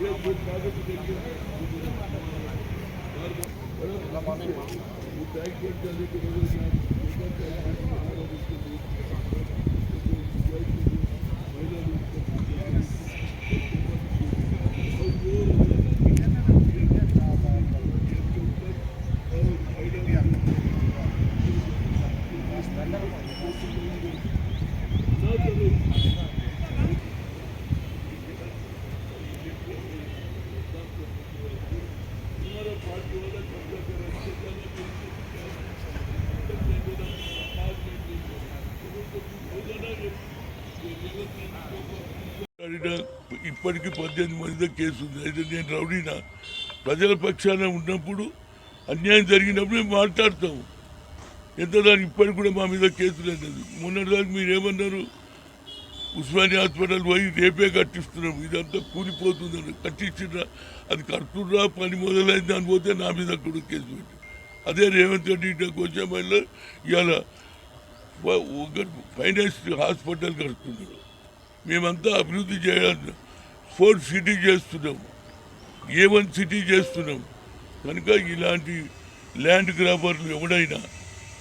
మీరు తీసుకోండి అడిగిన ఇప్పటికీ పద్దెనిమిది మందితో కేసు ఉంది. అయితే నేను రౌడీనా? ప్రజల పక్షాన ఉన్నప్పుడు అన్యాయం జరిగినప్పుడు మేము మాట్లాడతాము ఎంత దానికి ఇప్పటికి కూడా మా మీద కేసులు అనేది మొన్నటిదాకా మీరు ఏమన్నారు ఉస్మానియా హాస్పిటల్ పోయి రేపే కట్టిస్తున్నాం. ఇదంతా కూలిపోతుందని కట్టించిన అది కడుతుర్రా పని మొదలైంది అని పోతే నా మీద కూడా కేసు పెట్టి. అదే రేవంత్ రెడ్డి ఇంటికి వచ్చే మళ్ళీ ఇవాళ ఒక ఫైనాన్స్ హాస్పిటల్ కడుతున్నాడు. మేమంతా అభివృద్ధి చేయాలి. ఫోర్ సిటీ చేస్తున్నాం. ఏ వన్ సిటీ చేస్తున్నాం. కనుక ఇలాంటి ల్యాండ్ గ్రాబర్లు ఎవడైనా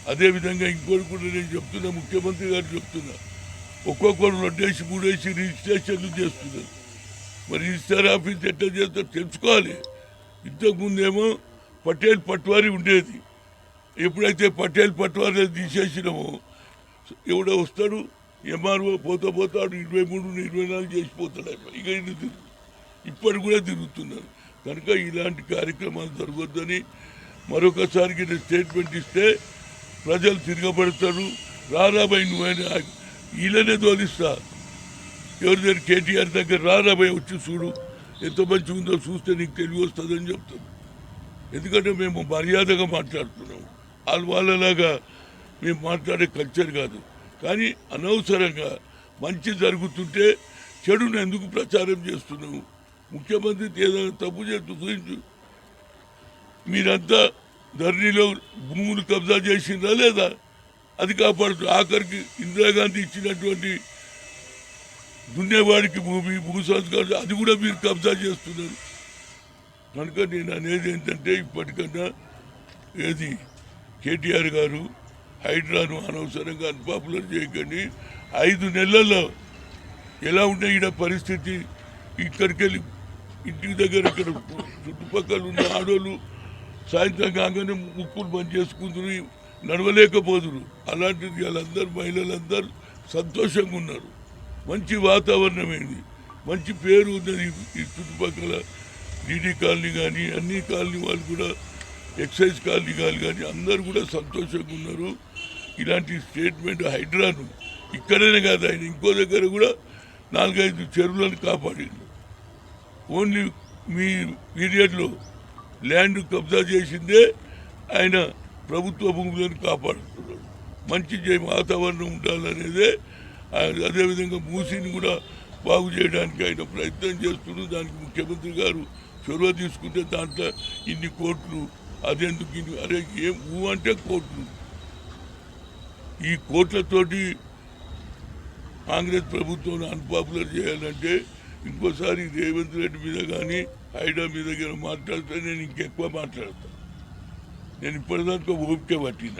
అదేవిధంగా ఇంకోటి కూడా నేను చెప్తున్నా ముఖ్యమంత్రి గారు చెప్తున్నా. ఒక్కొక్కరు రెండేసి మూడేసి రిజిస్ట్రేషన్లు చేస్తున్నారు. మరి రిజిస్టర్ ఆఫీస్ ఎట్లా చేస్తారో తెలుసుకోవాలి. ఇంతకుముందేమో పటేల్ పట్వారి ఉండేది. ఎప్పుడైతే పటేల్ పట్వారి తీసేసినామో ఎవడో వస్తాడు ఎంఆర్ఓ పోతా పోతాడు ఇరవై మూడు ఇరవై నాలుగు చేసిపోతాడు ఇక ఇది తిరుగు ఇప్పటి కూడా తిరుగుతున్నారు. కనుక ఇలాంటి కార్యక్రమాలు జరగొద్దని మరొకసారి నేను స్టేట్మెంట్ ఇస్తే ప్రజలు తిరగబడతారు. రారాబాయి నువ్వైనా వీళ్ళనే తోలిస్తా ఎవరి దగ్గర కేటీఆర్ దగ్గర రారాబాయి వచ్చి చూడు. ఎంత మంచిగా ఉందో చూస్తే నీకు తెలివి వస్తుందని చెప్తాను ఎందుకంటే మేము మర్యాదగా మాట్లాడుతున్నాము వాళ్ళ వాళ్ళలాగా మేము మాట్లాడే కల్చర్ కాదు. కానీ అనవసరంగా మంచి జరుగుతుంటే చెడును ఎందుకు ప్రచారం చేస్తున్నాము ముఖ్యమంత్రి ఏదైనా తప్పు చేస్తూ మీరంతా ధరణిలో భూములు కబ్జా చేసిందా లేదా? అది కాపాడుతూ ఆఖరికి ఇందిరాగాంధీ ఇచ్చినటువంటి దున్నేవాడికి భూమి భూ సంస్కారం అది కూడా మీరు కబ్జా చేస్తున్నారు. కనుక నేను అనేది ఏంటంటే ఇప్పటికన్నా ఏది కేటీఆర్ గారు హైడ్రాను అనవసరంగా అన్పాపులర్ చేయకండి. ఐదు నెలల్లో ఎలా ఉండే ఈడ పరిస్థితి? ఇక్కడికి వెళ్ళి ఇంటి దగ్గర ఇక్కడ చుట్టుపక్కల ఉన్న ఆడోళ్ళు సాయంత్రం కాగానే ముక్కులు బంద్ చేసుకుంటారు నడవలేకపోదురు. అలాంటిది వాళ్ళందరూ మహిళలందరూ సంతోషంగా ఉన్నారు. మంచి వాతావరణం ఏంది? మంచి పేరు ఉన్నది ఈ- చుట్టుపక్కల డీడీ కాలనీ కానీ అన్ని కాలనీ వాళ్ళు కూడా ఎక్సైజ్ కాలనీ కాలనీ కానీ అందరూ కూడా సంతోషంగా ఉన్నారు. ఇలాంటి స్టేట్మెంట్ హైడ్రాను. ఇక్కడనే కాదు ఆయన ఇంకో దగ్గర కూడా నాలుగైదు చెరువులను కాపాడింది ఓన్లీ మీ పీరియడ్లో ల్యాండ్ కబ్జా చేసిందే ఆయన ప్రభుత్వ భూములను కాపాడుతున్నాడు. మంచి వాతావరణం ఉండాలనేదే ఆయన అదేవిధంగా మూసిని కూడా బాగు చేయడానికి ఆయన ప్రయత్నం చేస్తున్నారు దానికి ముఖ్యమంత్రి గారు చొరవ తీసుకుంటే దాంట్లో ఇన్ని కోట్లు అదెందుకు ఇన్ని అరే ఏం ఊ అంటే కోట్లు. ఈ కోట్లతోటి కాంగ్రెస్ ప్రభుత్వం అన్పాపులర్ చేయాలంటే ఇంకోసారి రేవంత్ రెడ్డి మీద కానీ హైడా మీద కానీ మాట్లాడితే నేను ఇంకెక్కువ మాట్లాడతాను నేను ఇప్పటిదాకా ఓపిక పట్టిన.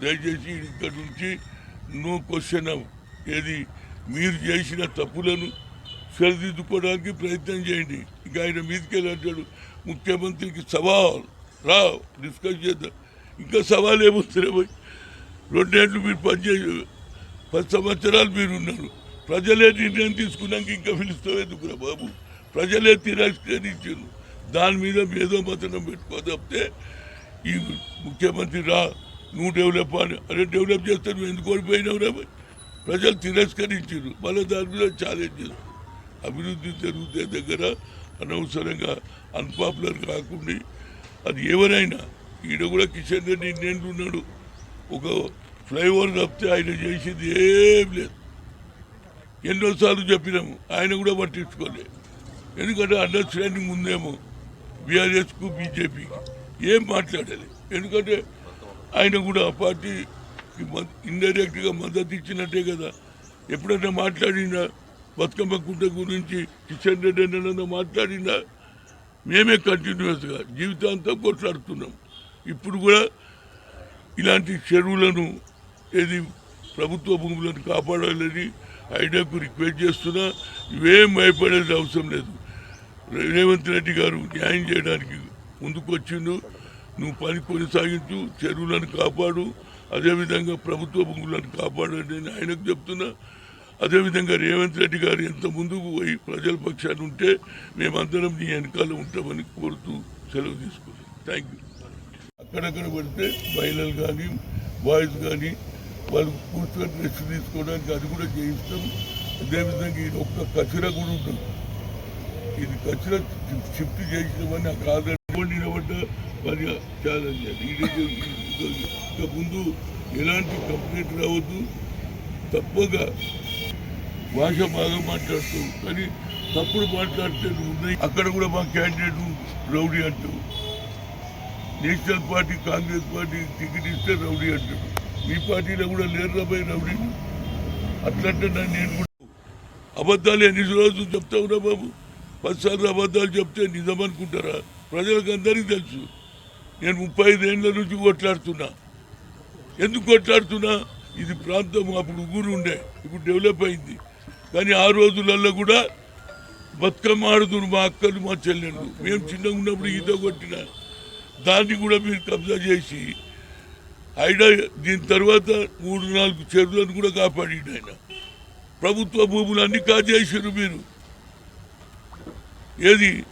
దయచేసి ఇక్కడ నుంచి నో క్వశ్చన్ ఏది? మీరు చేసిన తప్పులను సరిదిద్దుకోవడానికి ప్రయత్నం చేయండి. ఇంకా ఆయన మీదకి వెళ్ళాడు ముఖ్యమంత్రికి సవాల్. రా డిస్కస్ చేద్దాం. ఇంకా సవాల్ ఏమొస్తున్నాయి రెండేళ్ళు మీరు పనిచేసి పది సంవత్సరాలు మీరు ఉన్నారు ప్రజలే నిర్ణయం తీసుకున్నాక ఇంకా పిలుస్తావు ఎందుకురా బాబు? ప్రజలే తిరస్కరించారు. దాని మీద ఏదో మతనం పెట్టుకోదప్తే ఈ ముఖ్యమంత్రి రా నువ్వు డెవలప్ అని. అరే డెవలప్ చేస్తే నువ్వు ఎందుకు ఓడిపోయినావు రా ప్రజలు తిరస్కరించారు. మళ్ళీ దాని మీద ఛాలెంజ్ చేస్తారు. అభివృద్ధి జరుగుతే దగ్గర అనవసరంగా అన్పాపులర్ కాకుండా అది ఎవరైనా ఈడ కూడా కిషన్ రెడ్డి నేను ఉన్నాడు. ఒక ఫ్లైఓవర్ తప్పితే ఆయన చేసింది ఏం లేదు. ఎన్నోసార్లు చెప్పినాము ఆయన కూడా పట్టించుకోలేదు ఎందుకంటే అండర్స్టాండింగ్ ఉందేమో బీఆర్ఎస్కు బీజేపీకి. ఏం మాట్లాడాలి. ఎందుకంటే ఆయన కూడా ఆ పార్టీకి ఇండైరెక్ట్గా మద్దతు ఇచ్చినట్టే కదా. ఎప్పుడైనా మాట్లాడినా బతుకమ్మ కుంట గురించి కిషన్ రెడ్డి అన్న మాట్లాడినా మేమే కంటిన్యూస్గా జీవితాంతం కొట్లాడుతున్నాం. ఇప్పుడు కూడా ఇలాంటి చెరువులను ఏది ప్రభుత్వ భూములను కాపాడాలని ఐడియాకు రిక్వెస్ట్ చేస్తున్నా ఇవేం భయపడేది అవసరం లేదు. రేవంత్ రెడ్డి గారు న్యాయం చేయడానికి ముందుకు వచ్చిండు నువ్వు పని కొనసాగించు చెరువులను కాపాడు అదేవిధంగా ప్రభుత్వ భూములను కాపాడండి అని ఆయనకు చెప్తున్నా. అదేవిధంగా రేవంత్ రెడ్డి గారు ఎంత ముందుకు పోయి ప్రజల పక్షాన్ని ఉంటే మేమందరం నీ వెనకాల ఉంటామని కోరుతూ సెలవు తీసుకున్నాం థ్యాంక్ యూ అక్కడక్కడ పడితే మహిళలు కానీ బాయ్స్ కానీ వాళ్ళు కూర్చొని రెస్ట్ తీసుకోవడానికి అది కూడా చేయిస్తాం. అదేవిధంగా ఇది ఒక్క కచరా కూడా ఉంటుంది ఇది కచరా షిఫ్ట్ చేసినామని అక్కడ ఆల్రెడీ నిలబడ్డ మరి ఛాలెంజ్ అది. ఇక ముందు ఎలాంటి కంప్లైంట్ రావద్దు. తప్పగా భాష బాగా మాట్లాడుతూ కానీ తప్పుడు మాట్లాడితే ఉన్నాయి అక్కడ కూడా మా క్యాండిడేట్ రౌడీ అంటూ national party Congress party ticket ఇస్తే రౌడీ అంటాడు మీ పార్టీలో కూడా లేరు రాబోయే రౌడీ? అట్లంటే నన్ను నేను కూడా అబద్ధాలు ఎన్ని రోజులు చెప్తా ఉన్నా బాబు? పదిసార్లు అబద్ధాలు చెప్తే నిజం అనుకుంటారా? ప్రజలకు అందరికీ తెలుసు. నేను ముప్పై ఐదేళ్ళ నుంచి కొట్లాడుతున్నా. ఎందుకు కొట్లాడుతున్నా? ఇది ప్రాంతం అప్పుడు ఊరు ఉండే ఇప్పుడు డెవలప్ అయింది. కానీ ఆ రోజులలో కూడా బతుకమ్మ ఆడుతున్నారు మా అక్కలు మా చెల్లెళ్ళు. మేము చిన్నగా ఉన్నప్పుడు ఈత కొట్టిన. దాన్ని కూడా మీరు కబ్జా చేసి అయినా దీని తర్వాత మూడు నాలుగు చెరువులను కూడా కాపాడిండు ఆయన. ప్రభుత్వ భూములు అన్ని కాజేసారు మీరు. ఏది?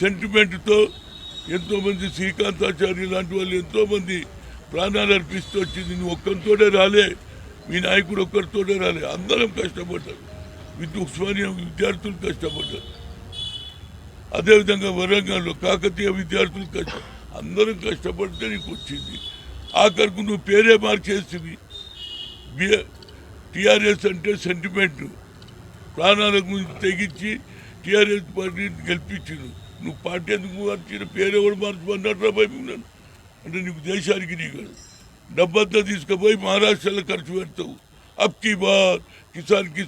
సెంటిమెంట్తో ఎంతోమంది శ్రీకాంతాచార్య లాంటి వాళ్ళు ఎంతోమంది ప్రాణాలు అర్పిస్తూ వచ్చింది. నువ్వు ఒక్కరితోనే రాలే. మీ నాయకుడు ఒక్కరితోనే రాలే. అందరం కష్టపడ్డారు విద్యు ఉస్మానియా విద్యార్థులు కష్టపడ్డారు అదేవిధంగా వరంగల్లో కాకతీయ విద్యార్థులు కష్టం. అందరం కష్టపడితే నీకు వచ్చింది. ఆఖరికి నువ్వు పేరే మార్చేస్తుంది టీఆర్ఎస్ అంటే సెంటిమెంట్. ప్రాణాల గురించి తెగించి టీఆర్ఎస్ పార్టీని గెలిపించింది. నువ్వు పార్టీ ఎందుకు మార్చిన పేరు ఎవరు మార్చమన్నట్రా భయపడినాను అంటే నీకు దేశానికి నీకు. డబ్బంతా తీసుకుపోయి మహారాష్ట్రలో ఖర్చు పెడతావు. అప్కి బాత్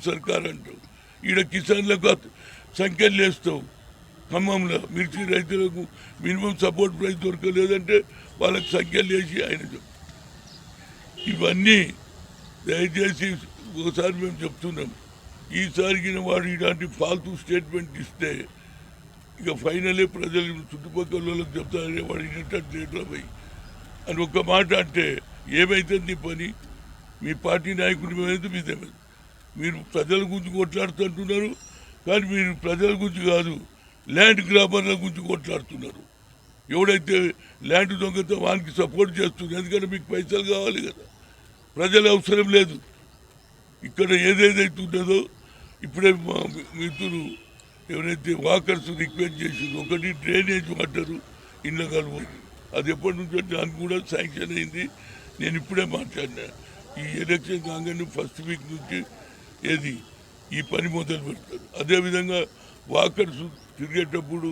సర్కార్ అంటావు. ఈడ కిసాన్లకు సంఖ్యలు వేస్తావు ఖమ్మంలో మిర్చి రైతులకు మినిమం సపోర్ట్ ప్రైస్ దొరకలేదంటే వాళ్ళకి సంఖ్యలు వేసి ఆయన ఇవన్నీ దయచేసి ఒకసారి మేము చెప్తున్నాం. ఈసారికి వాడు ఇలాంటి ఫాల్తూ స్టేట్మెంట్ ఇస్తే ఇక ఫైనలే ప్రజలు చుట్టుపక్కల వాళ్ళకి చెప్తారే వాడు ఇన్నట్టు పోయి. అని ఒక్క మాట అంటే ఏమైతుంది పని? మీ పార్టీ నాయకుడి మీద మీదే? మీరు ప్రజల గురించి కొట్లాడుతుంటున్నారు కానీ మీరు ప్రజల గురించి కాదు. ల్యాండ్ గ్రామర్ల గురించి కొట్లాడుతున్నారు. ఎవడైతే ల్యాండ్ దొంగతో వానికి సపోర్ట్ చేస్తుంది ఎందుకంటే మీకు పైసలు కావాలి కదా. ప్రజల అవసరం లేదు. ఇక్కడ ఏదేదైతే ఉన్నదో ఇప్పుడే మా మిత్రులు ఎవరైతే వాకర్స్ రిక్వెస్ట్ చేసింది ఒకటి డ్రైనేజ్ వాటర్ ఇళ్ళ కలవదు అది ఎప్పటి నుంచో దానికి కూడా శాంక్షన్ అయింది. నేను ఇప్పుడే మాట్లాడినా. ఈ ఎలక్షన్ కాగానే ఫస్ట్ వీక్ నుంచి ఏది ఈ పని మొదలు పెడతారు అదేవిధంగా వాకర్స్ తిరిగేటప్పుడు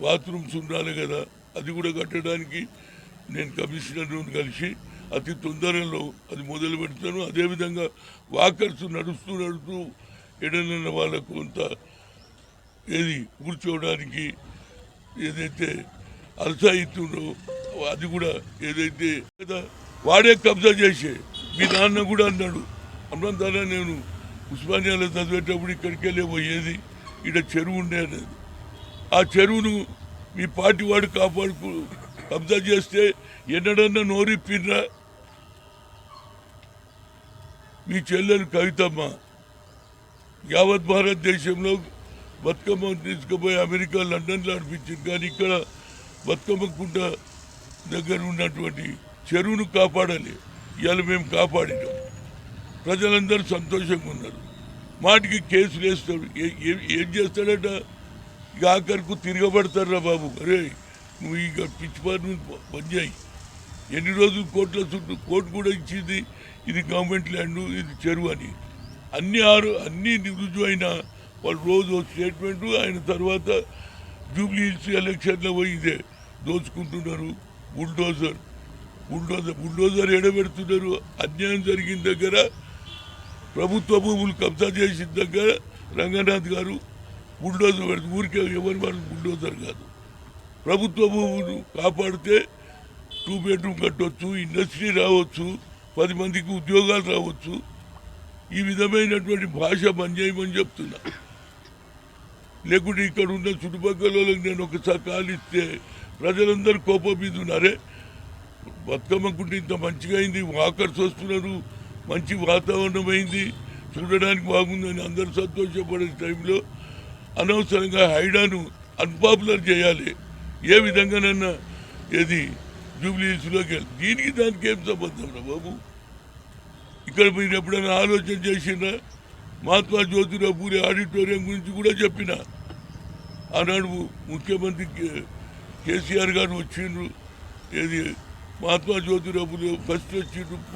బాత్రూమ్స్ ఉండాలి కదా అది కూడా కట్టడానికి నేను కమిషనర్ను కలిసి అతి తొందరలో అది మొదలు పెడతాను. అదేవిధంగా వాకర్స్ నడుస్తూ నడుస్తూ ఎడనన్న వాళ్ళకు కొంత ఏది కూర్చోవడానికి ఏదైతే అలసాయితుందో అది కూడా ఏదైతే కదా వాడే కబ్జా చేసే. మీ నాన్న కూడా అన్నాడు అన్నంతారా నేను ఉస్మానియాలో చదివేటప్పుడు ఇక్కడికి వెళ్ళే పోయేది ఇక్కడ చెరువు ఉండే ఆ చెరువును మీ పార్టీ వాడు కాపాడుకు కబ్జా చేస్తే ఎన్నడన్నా నోరిప్పిర్రా? మీ చెల్లెలు కవితమ్మ యావత్ భారతదేశంలో బతుకమ్మ తీసుకుపోయి అమెరికా లండన్లో అనిపించింది కానీ ఇక్కడ బతుకమ్మ కుంట దగ్గర ఉన్నటువంటి చెరువును కాపాడాలి. ఇవాళ మేము కాపాడినాం. ప్రజలందరూ సంతోషంగా ఉన్నారు. మాటికి కేసులు వేస్తాడు ఏ- ఏం చేస్తాడట? ఇక ఆఖరికు తిరగబడతారా బాబు. అరే నువ్వు ఇక పిచ్చి పని పనిచేయి ఎన్ని రోజులు కోర్టుల చుట్టూ కోర్టు కూడా ఇచ్చింది ఇది గవర్నమెంట్ ల్యాండ్ ఇది చెరువు అని. అన్ని ఆరు అన్ని రుజువు వాళ్ళు రోజు ఒక స్టేట్మెంటు ఆయన తర్వాత జూబ్లీ హిల్స్ ఎలక్షన్లో పోయి ఇదే దోచుకుంటున్నారు. బుల్డోజర్. బుల్డోజర్ బుల్డోజర్ ఎడబెడుతున్నారు. అన్యాయం జరిగిన దగ్గర ప్రభుత్వ భూములు కబ్జా చేసిన దగ్గర రంగనాథ్ గారు బుల్డోజర్ పెడుతూ ఊరికే ఎవరి వారు బుల్డోజర్ కాదు. ప్రభుత్వ భూములు కాపాడితే టూ బెడ్రూమ్ కట్టవచ్చు ఇండస్ట్రీ రావచ్చు పది మందికి ఉద్యోగాలు రావచ్చు. ఈ విధమైనటువంటి భాష పనిచేయమని చెప్తున్నా. లేకుంటే ఇక్కడ ఉన్న చుట్టుపక్కల వాళ్ళకి నేను ఒకసారి కాలిస్తే ఇస్తే ప్రజలందరూ కోపం మీద ఉన్నారే. బతుకమ్మకుంటే ఇంత మంచిగా అయింది వాకర్స్ వస్తున్నారు మంచి వాతావరణం అయింది చూడడానికి బాగుందని అందరూ సంతోషపడే టైంలో అనవసరంగా హైడాను అన్పాపులర్ చేయాలి. ఏ విధంగానన్నా ఏది జూబ్లీస్లోకి వెళ్ళి దీనికి దానికి ఏం సంబంధం రా బాబు? ఇక్కడ మీరు ఎప్పుడైనా ఆలోచన చేసిండ్రా? మహాత్మా జ్యోతిరావు పూరి ఆడిటోరియం గురించి కూడా చెప్పిన? ఆనాడు ముఖ్యమంత్రి కే- కేసీఆర్ గారు వచ్చిండ్రు. ఏది? మహాత్మా జ్యోతిరావు ఫస్ట్ వచ్చిండ్రు.